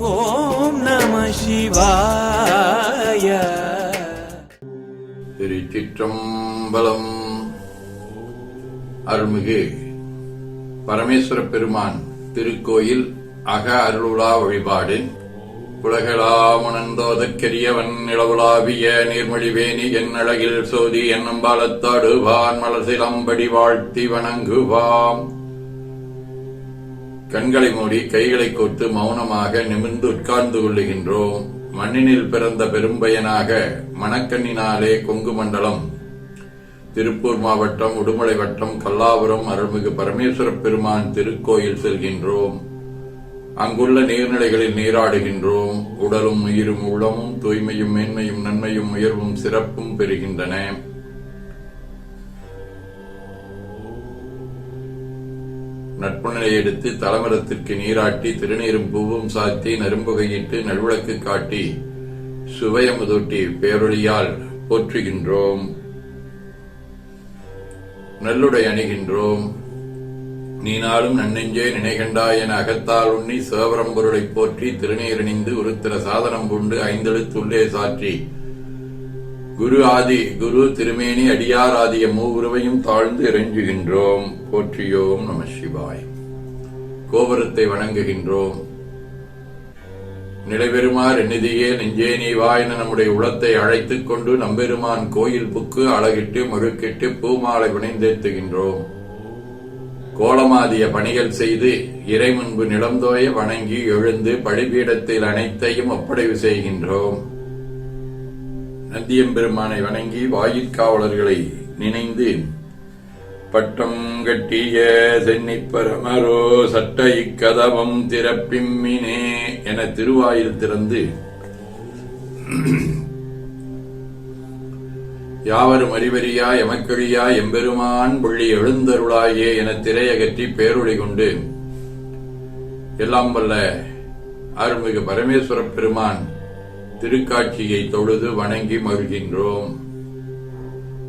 ஓம் நம சிவாய. திருச்சிற்றம்பலம். அருள்மிகு பரமேஸ்வர பெருமான் திருக்கோயில் அக அருளுலா வழிபாடு. உலகளாமுணந்தோதற்கரியவன் இளவுலாவிய நீர்மொழிவேணி என் அழகில் சோதி என்னும் பாலத்தாடுவான் மலசிலம்படி வாழ்த்தி வணங்குவாம். கண்களை மூடி கைகளை கோர்த்து மௌனமாக நிமிர்ந்து உட்கார்ந்து கொள்ளுகின்றோம். மண்ணினில் பிறந்த பெரும்பயனாக மணக்கண்ணினாலே கொங்கு மண்டலம். திருப்பூர் மாவட்டம் உடுமலை வட்டம் கல்லாபுரம் அருள்மிகு பரமேஸ்வர பெருமான் திருக்கோயில் செல்கின்றோம். அங்குள்ள நீர்நிலைகளில் நீராடுகின்றோம். உடலும் உயிரும் உள்ளமும் தூய்மையும் மேன்மையும் நன்மையும் உயர்வும் சிறப்பும் பெறுகின்றன. நட்புணரை எடுத்து தலமரத்திற்கு நீராட்டி திருநீரும் பூவும் சாத்தி நரும்புகையிட்டு நல்விளக்கு காட்டி சுவையமுதூட்டி பேரொழியால் போற்றுகின்றோம். நல்லுடை அணிகின்றோம். நீ நாளும் நன்னெஞ்சே நினைகண்டாய் என அகத்தால் உண்ணி சேவரம் போற்றி திருநீரணிந்து உருத்திர சாதனம் பூண்டு ஐந்தெழுத்துள்ளே சாற்றி குரு ஆதி குரு திருமேனி அடியார் ஆதிய மூவுருவையும் தாழ்ந்து இறைஞ்சுகின்றோம். போற்றியோம் நம சிவாய். கோபுரத்தை வணங்குகின்றோம். நிலைபெறுமார் நிதியே நெஞ்சே நீ வா என நம்முடைய உளத்தை அழைத்துக் கொண்டு நம்பெருமான் கோயில் புக்கு அழகிட்டு மழுக்கிட்டு பூமாலை வினைந்தேத்துகின்றோம். கோலமாதிய பணிகள் செய்து இறை முன்பு நிலந்தோய வணங்கி எழுந்து பழிபீடத்தில் அனைத்தையும் ஒப்படைவு செய்கின்றோம். நந்தியம்பெருமானை வணங்கி வாயிற்காவலர்களை நினைந்து பட்டம் கட்டிய சென்னிப்பரமரோ சட்ட இக்கதவம் திறப்பிம்மினே என திருவாயில் திறந்து யாவரும் அறிவறியா எமக்கழியா எம்பெருமான் புள்ளி எழுந்தருளாயே என திரையகற்றி பேருளை கொண்டு எல்லாம் வல்ல அருள்மிகு பரமேஸ்வர பெருமான் திருக்காட்சியை தொழுது வணங்கி மகிழ்கின்றோம்.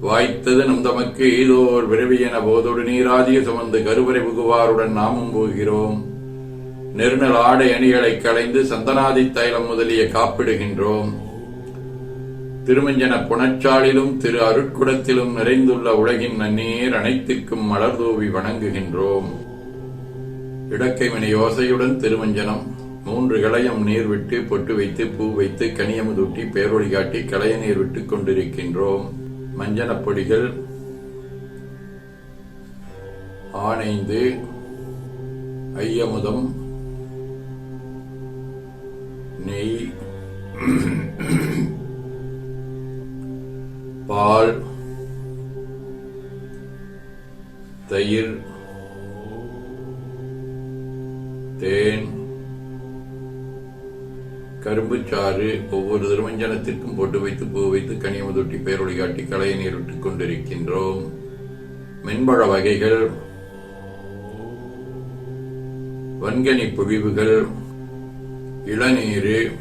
வாய்த்தது நம் தமக்கு ஏதோர் விரைவி என போதோடு நீராதிய சுமந்து கருவறை புகுவாருடன் நாமும் போகிறோம். நெருநல் ஆடை அணிகளை களைந்து சந்தனாதி தைலம் முதலிய காப்பிடுகின்றோம். திருமஞ்சன புனச்சாலிலும் திரு அருட்குடத்திலும் நிறைந்துள்ள உலகின் நன்னீர் அனைத்திற்கும் மலர் தூவி வணங்குகின்றோம் இடக்கைவினை யோசையுடன் திருமஞ்சனம். மூன்று களையம் நீர் விட்டு பொட்டு வைத்து பூ வைத்து கனியமுதூட்டி பேரொழி காட்டி களைய நீர் விட்டுக் கொண்டிருக்கின்றோம். மஞ்சனப் பொடிகள் ஆனைந்து ஐயமுதம் நெய் பால் தயிர் தேன் கரும்புச்சாறு ஒவ்வொரு திருமஞ்சனத்திற்கும் போட்டு வைத்து பூ வைத்து கனியமுதொட்டி பேரொழி காட்டி களைய நேரிட்டுக் கொண்டிருக்கின்றோம். மென்பழ வகைகள் வன்கனி பொழிவுகள் இளநீர்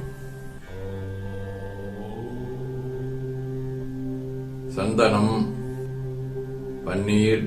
சந்தனம் பன்னீர்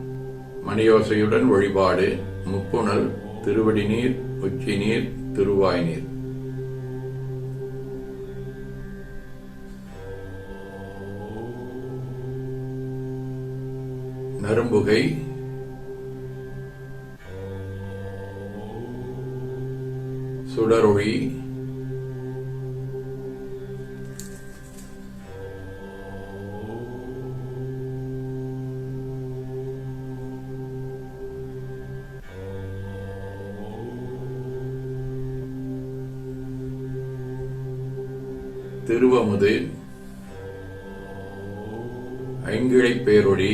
மணியோசையுடன் வழிபாடு முப்புணல் திருவடி நீர் உச்சி நீர் திருவாய் நீர் நரும்புகை. சுடரொளி. திருவமுது ஐங்கிழை பேரொளி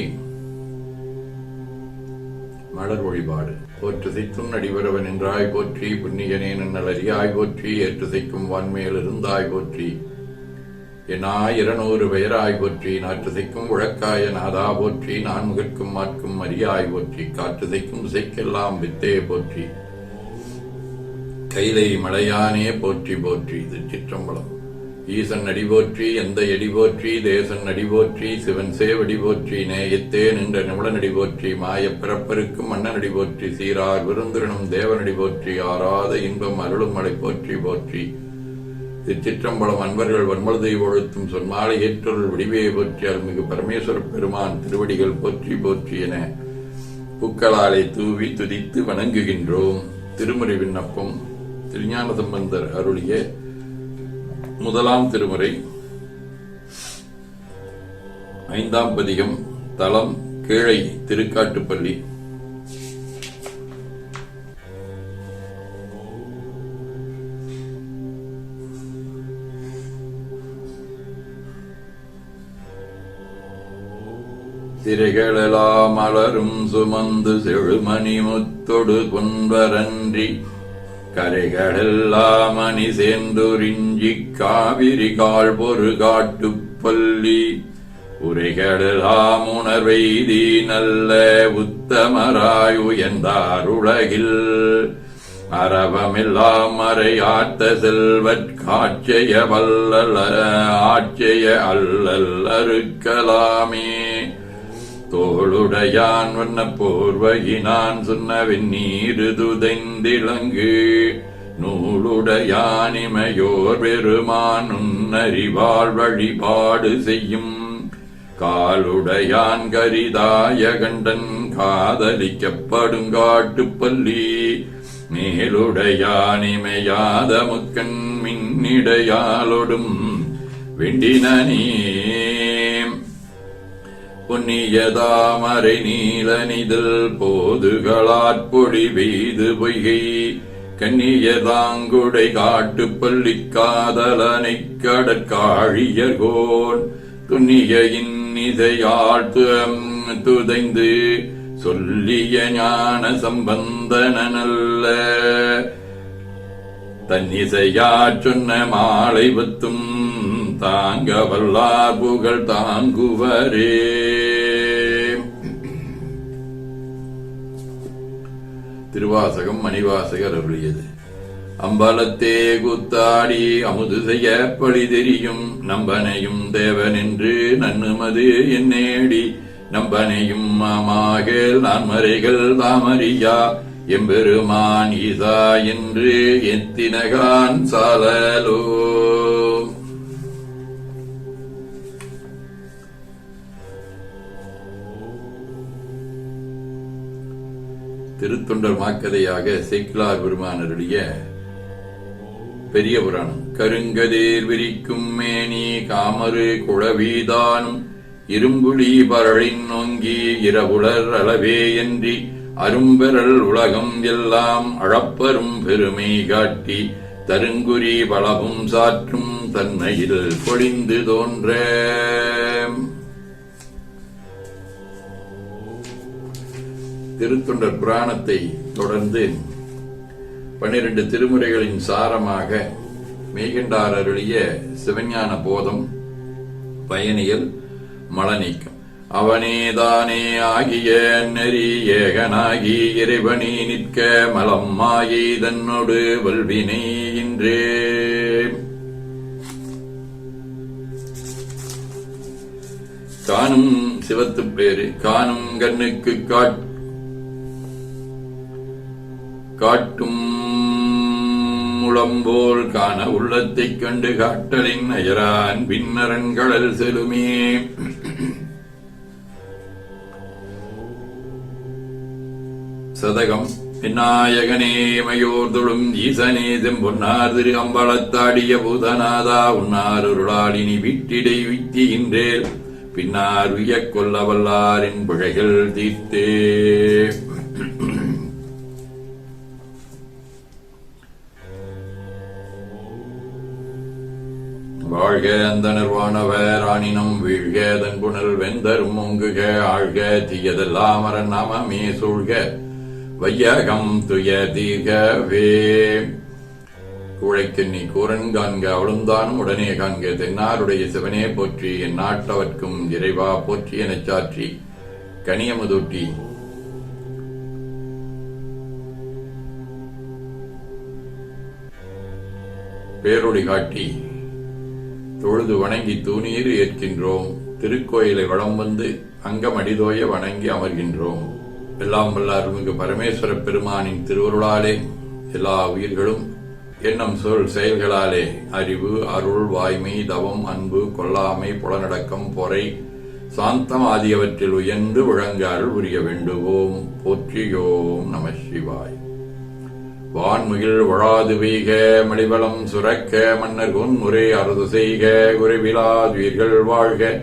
மலர் வழிபாடு போற்று சித்தும் நடிபரவன் என்றாய் போற்றி புண்ணியனே நன்னலறியாய் போற்றி ஏற்று செய்க்கும் இருந்தாய் போற்றி. என்னாய் இருநூறு பெயராய் போற்றி நாற்று செய்க்கும் உழக்காய நாதா போற்றி நான் முகற்கும் மாற்கும் அரியாய் போற்றி காற்று செய்க்கும் செய்க்கெல்லாம் வித்தே போற்றி. கைலை மலையானே போற்றி போற்றி இது சிற்றம்பலம். ஈசன் அடிபோற்றி எந்த எடிபோற்றி தேசன் அடிபோற்றி சிவன் சேவடி போற்றி நேயத்தே நின்ற நிமிடன் போற்றி மாயப் பிறப்பருக்கும் மன்னனடி போற்றி சீரார் விருந்திரனும் தேவனடி போற்றி ஆறாத இன்பம் அருளும் மலை போற்றி போற்றி. திருச்சிற்றம்பலம் அன்பர்கள் வன்மலதை ஒழுத்தும் சொன்மாலை ஏற்றொருள் வடிவே போற்றி அருள்மிகு பரமேஸ்வர பெருமான் திருவடிகள் போற்றி போற்றி என பூக்களாலை தூவி துதித்து வணங்குகின்றோம். திருமுறை விண்ணப்பம் திருஞான சம்பந்தர் அருளிய முதலாம் திருமுறை ஐந்தாம் பதிகம் தளம் கீழை திருக்காட்டுப்பள்ளி. திரைகளெல்லாம் மலரும் சுமந்து செழுமணி முத்தொடு கொன்பரன்றி கரைகளெல்லாம் அணி சேர்ந்துரிஞ்சி காவிரி கால் பொறு காட்டுப்பள்ளி உரைகளெல்லாம் உணர்வெய்தி நல்ல உத்தமராய் உயர்ந்தார் உலகில். அறவமெல்லாம் மறையாத்த செல்வற் காட்சிய வல்லல ஆட்சிய அல்லல் அறுக்கலாமே. தோளுடையான் வண்ண போர்வையினான் சொன்ன வெந்நீரு துதைந்திலங்கு. நூலுடையான் பெருமான் உன்னறிவாள் வழிபாடு செய்யும். காலுடையான் கரிதாய கண்டன் காதலிக்கப்படும் பள்ளி மேலுடையானிமையாத முக்கன் மின்னிடையாலொடும் நீ புண்ணியதாமரை நீல நிதல் போதுகளாற்பொடி பெய்து பொய்கை. கண்ணியதாங்குடை காட்டு பள்ளி காதலனை கடற்காழியர்கோன் துண்ணிய இன்னிசையாள் துதைந்து சொல்லிய ஞான சம்பந்தனல்ல நல்ல. தன்னிசையாற் சொன்ன மாலை பத்தும் தாங்க வல்லார் புகழ் தாங்குவரே. திருவாசகம் மணிவாசகர் அருளியது. அம்பலத்தே குத்தாடி அமுது செய்ய பழி தெரியும். நம்பனையும் தேவன் என்று நன்னுமது என்னேடி நம்பனையும் மாமாகல் நான் மறைகள் தாமரியா எம்பெருமான் ஈசா என்று எத்தினகான் சாலலோ. திருத்தொண்டர் மாக்கதையாக சேக்கிலார் பெருமானருடைய பெரிய புராணம் கருங்கதேர் விரிக்கும் மேனி காமரு குழவிதானும் இரும்புலி பரளின் நோங்கி இரவுலர் அளவே என்றி அரும்பெறல் உலகம் எல்லாம் அழப்பரும் பெருமை காட்டி தருங்குறி பலவும் சாற்றும் தன்மையில் பொழிந்து தோன்ற. திருத்தொண்டர் புராணத்தை தொடர்ந்து பன்னிரண்டு திருமுறைகளின் சாரமாக மெய்கண்டார் அருளிய சிவஞான போதம் பயணியல் மலநீக்கம். அவனேதானே ஆகிய நெறி ஏகனாகி இறைவனி நிற்க மலம் மாயை தன்னோடு வல்வினை இன்றே. காணும் சிவத்து பேரு காணும் கண்ணுக்கு காட் காட்டும் முழம்போல் காண உள்ளத்தைக் கண்டு காட்டலின் அயரான் பின்னரண்களல் செலுமே. சதகம் விநாயகனே மயோர்தொழும் ஈசனே செம்பொன்னார் திரு அம்பலத்தாடிய பூதநாதா உன்னார் உருளாளினி விட்டிடை வித்திகின்றேல் பின்னார் உய்யக் கொல்ல வல்லாரின் பிழைகள் தீர்த்தே. வாழ்க அந்த நிர்வாணவர் ஆனினம் வீழ்க தன் வெந்தரும் ஓங்குக ஆழ்க தீயதெல்லாம் அரண் நாமமே சூழ்க. வையகம் துய தீர்கவே கூழைக்கண்ணி கூரன் காண்க அவளுந்தானும் உடனே காண்க. தென்னாருடைய சிவனே போற்றி என் நாட்டவர்க்கும் இறைவா போற்றி எனச் சாற்றி. கனியமுதூட்டி. பேரொளி காட்டி. தொழுது வணங்கி தூணீர் ஏற்கின்றோம். திருக்கோயிலை வளம் வந்து அங்கமடிதோய வணங்கி அமர்கின்றோம். எல்லாம் வல்ல அருள்மிகு பரமேஸ்வர பெருமானின் திருவருளாலே எல்லா உயிர்களும் எண்ணம் சொல் செயல்களாலே அறிவு அருள் வாய்மை தவம் அன்பு கொல்லாமை புலனடக்கம் பொறை சாந்தம் ஆகியவற்றில் உயர்ந்து விளங்க அருள் புரிய வேண்டுவோம். போற்றியோம் நம சிவாய். வான்முகில் வழாது வீக மடிவளம் சுரக்க மன்னர் முறை அறுது செய்க குறைவிலாதுயிர்கள் வாழ்க.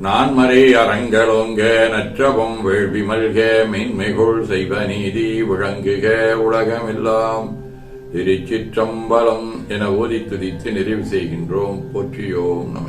நான்மறை அறங்களோங்க நற்றபம் வேள்வி மல்க மென்மைகொள் செய்வ நீதி விளங்குக உலகமெல்லாம். திருச்சிற்றம்பலம் என ஓதி துதித்து நிறைவு செய்கின்றோம். போற்றியோம் நம